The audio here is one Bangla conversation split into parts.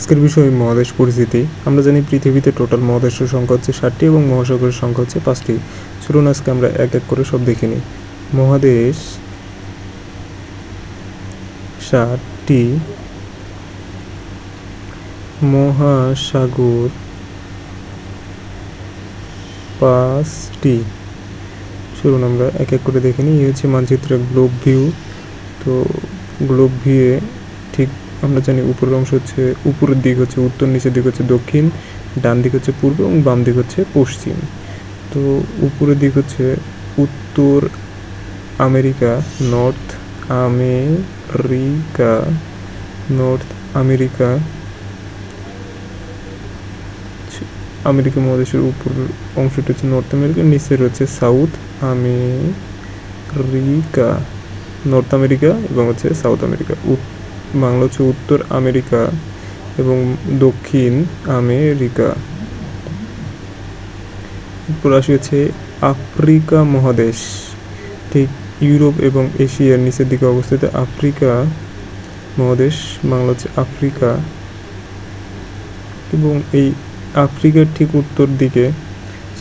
আজকের বিষয় মহাদেশ পরিস্থিতি। আমরা জানি পৃথিবীতে টোটাল মহাদেশের সংখ্যা হচ্ছে ষাটটি এবং মহাসাগরের সংখ্যা হচ্ছে পাঁচটি। চলুন আজকে আমরা এক এক করে সব দেখে নিই। মহাদেশ ষাটটি, মহাসাগর পাঁচটি। চলুন আমরা এক এক করে দেখে নিই। এই হচ্ছে মানচিত্রের গ্লোব ভিউ তো গ্লোব ভিউয়ে ঠিক আমরা জানি উপরের অংশ হচ্ছে উপরের দিক হচ্ছে উত্তর, নিচের দিক হচ্ছে দক্ষিণ, ডান দিক হচ্ছে পূর্ব এবং বাম দিক হচ্ছে পশ্চিম। তো উপরের দিক হচ্ছে উত্তর America, north America north America America মহাদেশের উপর অংশটি হচ্ছে নর্থ আমেরিকা নিচে রয়েছে সাউথ আমেরিকা, নর্থ আমেরিকা এবং হচ্ছে সাউথ আমেরিকা। বাংলা হচ্ছে উত্তর আমেরিকা এবং দক্ষিণ আমেরিকা। এরপর আসি হচ্ছে আফ্রিকা মহাদেশ। ঠিক ইউরোপ এবং এশিয়ার নিচের দিকে অবস্থিত আফ্রিকা মহাদেশ, বাংলা হচ্ছে আফ্রিকা। এবং এই আফ্রিকার ঠিক উত্তর দিকে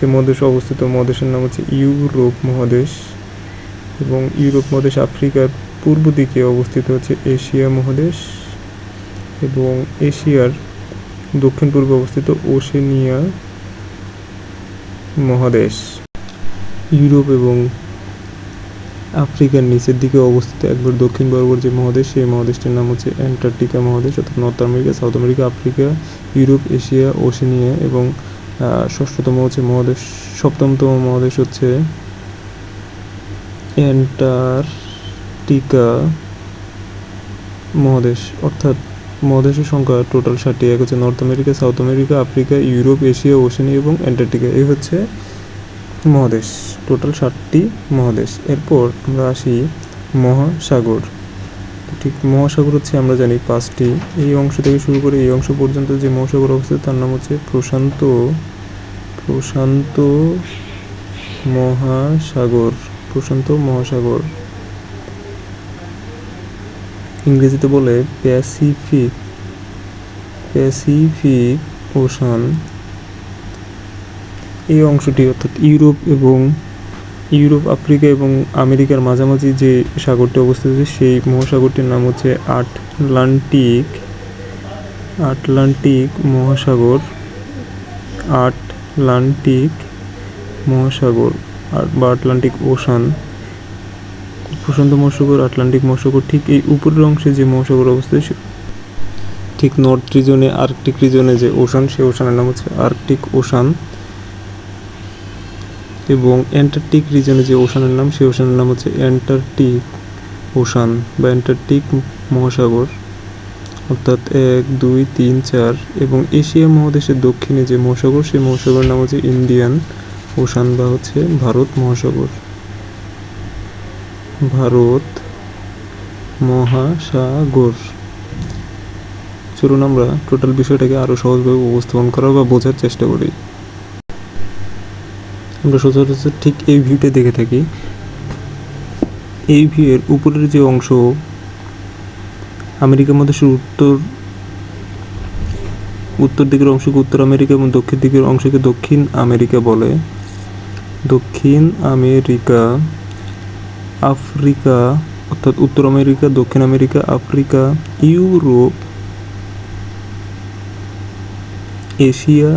যে মহাদেশ অবস্থিত, মহাদেশের নাম হচ্ছে ইউরোপ মহাদেশ। এবং ইউরোপ মহাদেশ আফ্রিকার পূর্ব দিকে অবস্থিত হচ্ছে এশিয়া মহাদেশ এবং এশিয়ার দক্ষিণ পূর্বে অবস্থিত ওশেনিয়া মহাদেশ। ইউরোপ এবং আফ্রিকার নিচের দিকে অবস্থিত একবার দক্ষিণ বরাবর যে মহাদেশ, সেই মহাদেশটির নাম হচ্ছে অ্যান্টার্কটিকা মহাদেশ অর্থাৎ north America, south America, Africa, Europe, Asia, Oceania এবং ষষ্ঠতম হচ্ছে মহাদেশ, সপ্তমতম মহাদেশ হচ্ছে অ্যান্টার্কটিকা মহাদেশ, অর্থাৎ মহাদেশের সংখ্যা টোটাল ষাটটি এক হচ্ছে north America south America Africa Europe Asia Oceania এবং অ্যান্টার্কটিকা এই হচ্ছে মহাদেশ টোটাল ষাটটি মহাদেশ। এরপর আমরা আসি মহাসাগর। ঠিক মহাসাগর হচ্ছে আমরা জানি পাঁচটি। এই অংশ থেকে শুরু করে এই অংশ পর্যন্ত যে মহাসাগর অবস্থিত, তার নাম হচ্ছে প্রশান্ত প্রশান্ত মহাসাগর প্রশান্ত মহাসাগর। ইংরেজিতে বলে প্যাসিফিক প্যাসিফিক ওশান। এই অংশটি অর্থাৎ ইউরোপ এবং ইউরোপ, আফ্রিকা এবং আমেরিকার মাঝামাঝি যে সাগরটি অবস্থিত সেই মহাসাগরটির নাম হচ্ছে আটলান্টিক আটলান্টিক মহাসাগর আটলান্টিক মহাসাগর বা আটলান্টিক ওশান। প্রশান্ত মহাসাগর, আটলান্টিক মহাসাগর, ঠিক এই উপরের অংশে যে মহাসাগর অবস্থিত সে- ঠিক নর্থ রিজনে আর্কটিক রিজনে যে ওশান সেই ওশানের নাম হচ্ছে আর্কটিক ওশান এবং অ্যান্টার্কটিক রিজনে যে ওশানের নাম সেই ওশানের নাম হচ্ছে অ্যান্টার্কটিক ওশান বা অ্যান্টার্কটিক মহাসাগর। অর্থাৎ এক, দুই, তিন, চার এবং এশিয়া মহাদেশের দক্ষিণে যে মহাসাগর সেই মহাসাগরের নাম হচ্ছে ইন্ডিয়ান ওশান বা হচ্ছে ভারত মহাসাগর। ভারত মহাসাগর। চলুন আমরা টোটাল বিষয়টাকে আরও সহজভাবে উপস্থাপন করার বা বোঝার চেষ্টা করি। আমরা সচরাচর ঠিক এই ভিউটা দেখে থাকি। এই ভিউয়ের উপরের যে অংশ আমেরিকা মহাদেশের উত্তর উত্তর দিকের অংশকে উত্তর আমেরিকা এবং দক্ষিণ দিকের অংশকে দক্ষিণ আমেরিকা বলে। দক্ষিণ আমেরিকা আফ্রিকা অর্থাৎ উত্তর আমেরিকা দক্ষিণ America Africa Europe Asia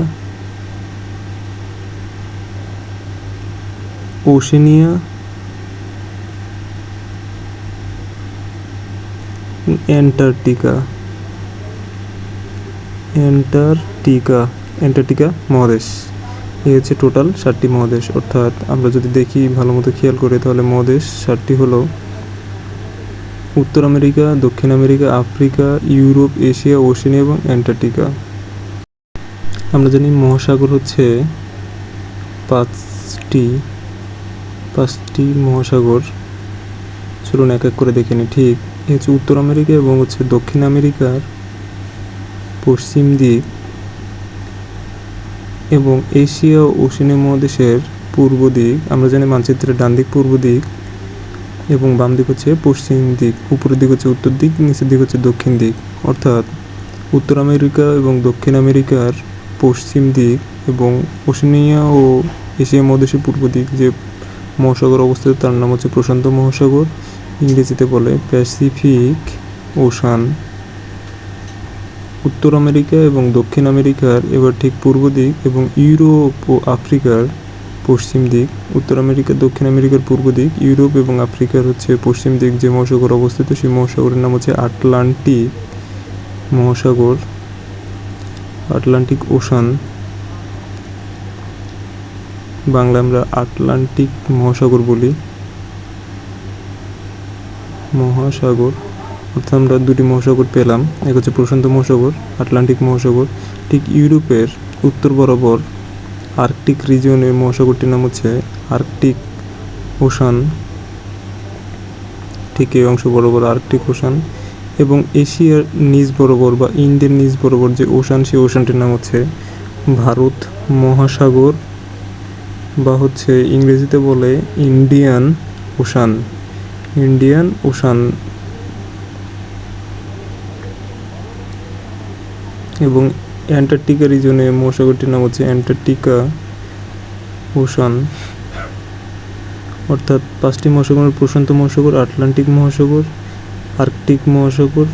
Oceania Antarctica Antarctica Antarctica মহাদেশ। এই হচ্ছে টোটাল ষাটটি মহাদেশ। অর্থাৎ আমরা যদি দেখি ভালো মতো খেয়াল করে, তাহলে মহাদেশ ষাটটি হলো উত্তর আমেরিকা, দক্ষিণ America, Africa, Europe, Asia, Oceania এবং অ্যান্টার্কটিকা। আমরা জানি মহাসাগর হচ্ছে পাঁচটি পাঁচটি মহাসাগর। চলুন এক এক করে দেখে নিই। ঠিক, এ হচ্ছে উত্তর আমেরিকা এবং হচ্ছে দক্ষিণ আমেরিকার পশ্চিম দিক। এবং এশিয়া ও ওশেনিয়া মহাদেশের পূর্ব দিক, আমরা জানি মানচিত্রের ডান দিক পূর্ব দিক এবং বাম দিক হচ্ছে পশ্চিম দিক, উপরের দিক হচ্ছে উত্তর দিক, নিচের দিক হচ্ছে দক্ষিণ দিক। অর্থাৎ উত্তর আমেরিকা এবং দক্ষিণ আমেরিকার পশ্চিম দিক এবং ওশেনিয়া ও এশিয়া মহাদেশের পূর্ব দিক যে মহাসাগর অবস্থিত, তার নাম হচ্ছে প্রশান্ত মহাসাগর। ইংরেজিতে বলে প্যাসিফিক ওশান। উত্তর আমেরিকা এবং দক্ষিণ আমেরিকার, এবার ঠিক পূর্ব দিক এবং ইউরোপ ও আফ্রিকার পশ্চিম দিক। উত্তর আমেরিকা, দক্ষিণ আমেরিকার পূর্ব দিক, ইউরোপ এবং আফ্রিকার হচ্ছে পশ্চিম দিক যে মহাসাগর অবস্থিত। সেই মহাসাগরের নাম হচ্ছে আটলান্টিক মহাসাগর, আটলান্টিক ওশান। বাংলা আমরা আটলান্টিক মহাসাগর বলি। মহাসাগর অর্থাৎ আমরা দুটি মহাসাগর পেলাম। এক হচ্ছে প্রশান্ত মহাসাগর, আটলান্টিক মহাসাগর। ঠিক ইউরোপের উত্তর বরাবর আর্কটিক রিজিয়নের মহাসাগরটির নাম হচ্ছে আর্কটিক ওশান। ঠিক এই অংশ বরাবর আর্কটিক ওশান। এবং এশিয়ার নিজ বরাবর বা ইন্ডিয়ার নিজ বরাবর যে ওশান, সেই ওশানটির নাম হচ্ছে ভারত মহাসাগর বা হচ্ছে ইংরেজিতে বলে ইন্ডিয়ান ওশান। ইন্ডিয়ান ওশান এবং অ্যান্টার্কটিকা রিজনে মহাসাগরটির নাম হচ্ছে অ্যান্টার্কটিকা ওশান। অর্থাৎ পাঁচটি মহাসাগর, প্রশান্ত মহাসাগর, আটলান্টিক মহাসাগর, আর্কটিক মহাসাগর,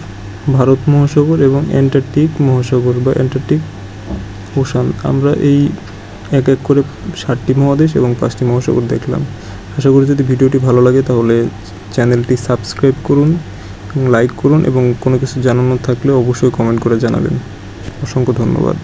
ভারত মহাসাগর এবং অ্যান্টার্কটিক মহাসাগর বা অ্যান্টার্কটিক ওশান। আমরা এই এক এক করে ষাটটি মহাদেশ এবং পাঁচটি মহাসাগর দেখলাম। আশা করি যদি ভিডিওটি ভালো লাগে তাহলে চ্যানেলটি সাবস্ক্রাইব করুন এবং লাইক করুন এবং কোনো কিছু জানানোর থাকলে অবশ্যই কমেন্ট করে জানাবেন। অসংখ্য ধন্যবাদ।